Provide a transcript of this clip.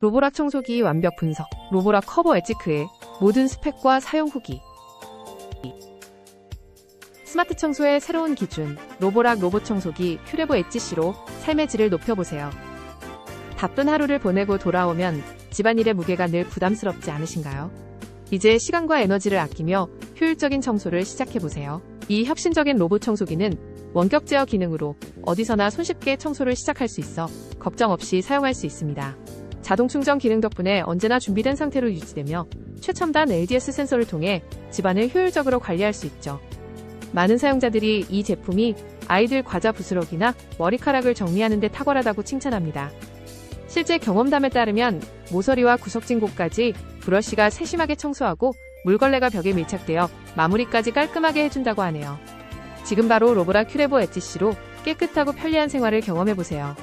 로보락 청소기 완벽 분석, 로보락 커버 엣지크의 모든 스펙과 사용 후기. 스마트 청소의 새로운 기준, 로보락 로봇 청소기 큐레보 엣지C로 삶의 질을 높여보세요. 바쁜 하루를 보내고 돌아오면 집안일의 무게가 늘 부담스럽지 않으신가요? 이제 시간과 에너지를 아끼며 효율적인 청소를 시작해보세요. 이 혁신적인 로봇 청소기는 원격 제어 기능으로 어디서나 손쉽게 청소를 시작할 수 있어 걱정 없이 사용할 수 있습니다. 자동 충전 기능 덕분에 언제나 준비된 상태로 유지되며 최첨단 LDS 센서를 통해 집안을 효율적으로 관리할 수 있죠. 많은 사용자들이 이 제품이 아이들 과자 부스러기나 머리카락을 정리하는 데 탁월하다고 칭찬합니다. 실제 경험담에 따르면 모서리와 구석진 곳까지 브러쉬가 세심하게 청소하고 물걸레가 벽에 밀착되어 마무리까지 깔끔하게 해준다고 하네요. 지금 바로 로보라 큐레보 엣지씨로 깨끗하고 편리한 생활을 경험해보세요.